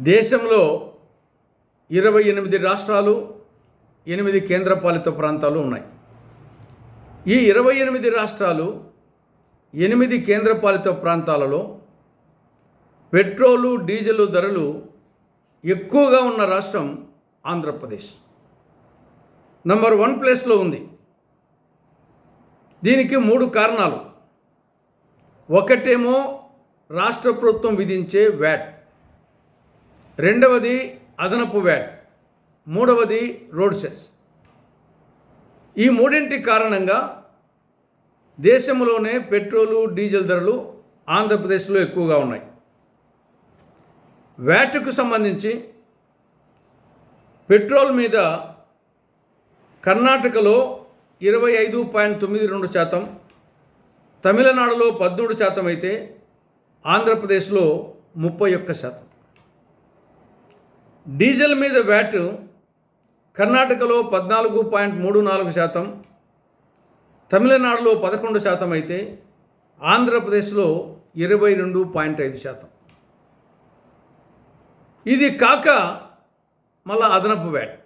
దేశంలో ఇరవై ఎనిమిది రాష్ట్రాలు ఎనిమిది కేంద్రపాలిత ప్రాంతాలు ఉన్నాయి. ఈ ఇరవై ఎనిమిది రాష్ట్రాలు ఎనిమిది కేంద్రపాలిత ప్రాంతాలలో పెట్రోలు డీజిల్ ధరలు ఎక్కువగా ఉన్న రాష్ట్రం ఆంధ్రప్రదేశ్. నంబర్ వన్ ప్లేస్లో ఉంది. దీనికి మూడు కారణాలు. ఒకటేమో రాష్ట్ర ప్రభుత్వం విధించే వ్యాట్. రెండవది అదనపు వ్యాట్ మూడవది రోడ్ సెస్. ఈ మూడింటి కారణంగా దేశంలోనే పెట్రోలు డీజిల్ ధరలు ఆంధ్రప్రదేశ్లో ఎక్కువగా ఉన్నాయి. వ్యాట్కు సంబంధించి పెట్రోల్ మీద కర్ణాటకలో ఇరవై ఐదు పాయింట్ తొమ్మిది రెండు శాతం తమిళనాడులో పద్మూడు శాతం అయితే ఆంధ్రప్రదేశ్లో ముప్పై ఒక్క శాతం. డీజిల్ మీద వ్యాట్ కర్ణాటకలో పద్నాలుగు పాయింట్ మూడు నాలుగు శాతం తమిళనాడులో పదకొండు శాతం అయితే ఆంధ్రప్రదేశ్లో ఇరవై రెండు పాయింట్ ఐదు శాతం. ఇది కాక మళ్ళా అదనపు వ్యాట్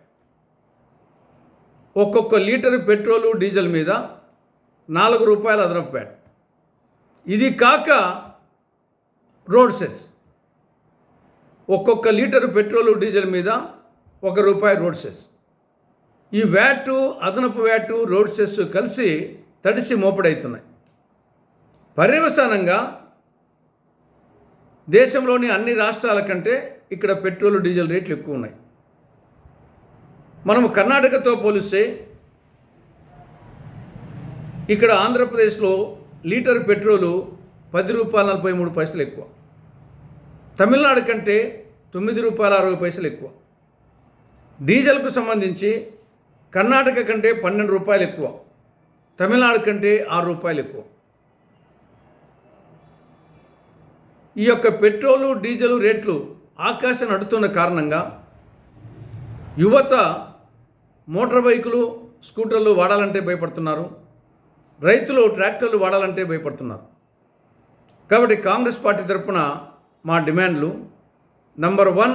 ఒక్కొక్క లీటర్ పెట్రోలు డీజిల్ మీద నాలుగు రూపాయల అదనపు వ్యాట్ ఇది కాక రోడ్ సెస్ ఒక్కొక్క లీటర్ పెట్రోలు డీజిల్ మీద ఒక రూపాయి రోడ్ సెస్. ఈ వ్యాటు అదనపు వ్యాటు రోడ్ సెస్ కలిసి తడిసి మోపడవుతున్నాయి పర్యవసానంగా దేశంలోని అన్ని రాష్ట్రాల కంటే ఇక్కడ పెట్రోల్ డీజిల్ రేట్లు ఎక్కువ ఉన్నాయి. మనము కర్ణాటకతో పోలిస్తే ఇక్కడ ఆంధ్రప్రదేశ్లో లీటర్ పెట్రోలు పది రూపాయల నలభై మూడు పైసలు ఎక్కువ. తమిళనాడు కంటే తొమ్మిది రూపాయల అరవై పైసలు ఎక్కువ. డీజిల్కు సంబంధించి కర్ణాటక కంటే పన్నెండు రూపాయలు ఎక్కువ. తమిళనాడు కంటే ఆరు రూపాయలు ఎక్కువ. ఈ యొక్క పెట్రోలు డీజిల్ రేట్లు ఆకాశం నడుతున్న కారణంగా యువత మోటార్ బైకులు స్కూటర్లు వాడాలంటే భయపడుతున్నారు. రైతులు ట్రాక్టర్లు వాడాలంటే భయపడుతున్నారు. కాబట్టి కాంగ్రెస్ పార్టీ తరఫున మా డిమాండ్లు. నంబర్ వన్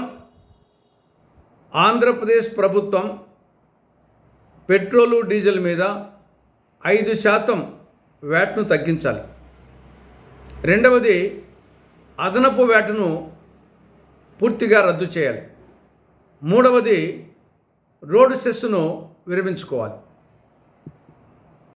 ఆంధ్రప్రదేశ్ ప్రభుత్వం పెట్రోలు డీజిల్ మీద ఐదు శాతం వ్యాట్ను తగ్గించాలి. రెండవది అదనపు వ్యాట్ను పూర్తిగా రద్దు చేయాలి. మూడవది రోడ్డు సెస్సును విరమించుకోవాలి.